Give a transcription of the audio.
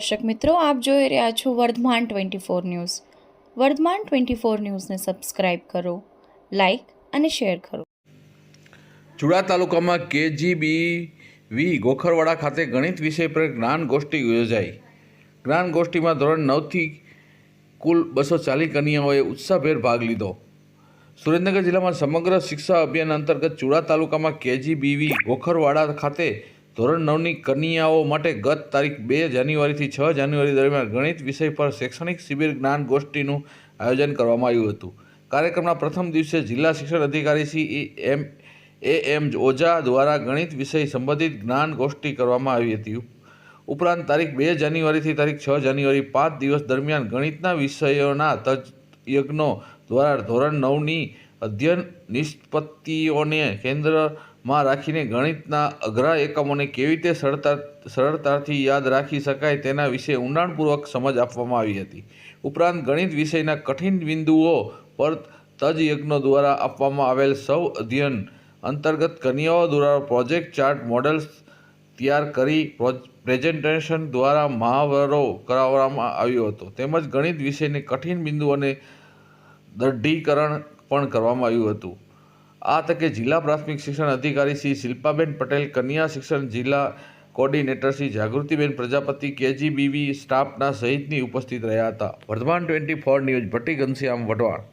દર્શક મિત્રો, આપ જોઈ રહ્યા છો Vardhman twenty four news. Vardhman twenty four ન્યૂઝને સબસ્ક્રાઇબ કરો, લાઇક અને શેર કરો. ચુડા તાલુકામાં કેજીબી વી ગોખરવાડા ખાતે ગણિત વિષય પર જ્ઞાન ગોષ્ઠી યોજાઈ. જ્ઞાન ગોષ્ઠીમાં ધોરણ નવથી કુલ બસો ચાલીસ કન્યાઓએ ઉત્સાહભેર ભાગ લીધો. સુરેન્દ્રનગર જિલ્લામાં સમગ્ર શિક્ષા અભિયાન અંતર્ગત ચુડા તાલુકામાં કેજીબીવી ગોખરવાડા ખાતે ધોરણ નવની કન્યાઓ માટે ગત તારીખ બે જાન્યુઆરીથી છ જાન્યુઆરી દરમિયાન ગણિત વિષય પર શૈક્ષણિક શિબિર જ્ઞાન ગોષ્ઠીનું આયોજન કરવામાં આવ્યું હતું. કાર્યક્રમના પ્રથમ દિવસે જિલ્લા શિક્ષણ અધિકારી શ્રી એમ, એ એમ ઓઝા દ્વારા ગણિત વિષય સંબંધિત જ્ઞાન ગોષ્ઠી કરવામાં આવી હતી. ઉપરાંત તારીખ બે જાન્યુઆરીથી તારીખ છ જાન્યુઆરી પાંચ દિવસ દરમિયાન ગણિતના વિષયોના તજયજ્ઞો દ્વારા ધોરણ નવની અધ્યયન નિષ્પત્તિઓને કેન્દ્રમાં રાખીને ગણિતના અઘરા એકમોને કેવી રીતે સરળતા, સરળતાથી યાદ રાખી શકાય તેના વિશે ઊંડાણપૂર્વક સમજ આપવામાં આવી હતી. ઉપરાંત ગણિત વિષયના કઠિન બિંદુઓ પર તજયજ્ઞો દ્વારા આપવામાં આવેલ સૌ અધ્યયન અંતર્ગત કન્યાઓ દ્વારા પ્રોજેક્ટ ચાર્ટ મોડલ્સ તૈયાર કરી પ્રેઝન્ટેશન દ્વારા મહાવરો કરાવવામાં આવ્યો હતો. તેમજ ગણિત વિષયને કઠિન બિંદુઓને દઢીકરણ પણ કરવામાં આવ્યું હતું. આ તકે જિલ્લા પ્રાથમિક શિક્ષણ અધિકારી શ્રી શિલ્પાબેન પટેલ, કન્યા શિક્ષણ જિલ્લા કોર્ડિનેટર શ્રી જાગૃતિબેન પ્રજાપતિ, કેજીબીવી સ્ટાફના સહિતની ઉપસ્થિત રહ્યા હતા. Vardhman twenty four news, Bhatti Ghanshyam Wadhwan.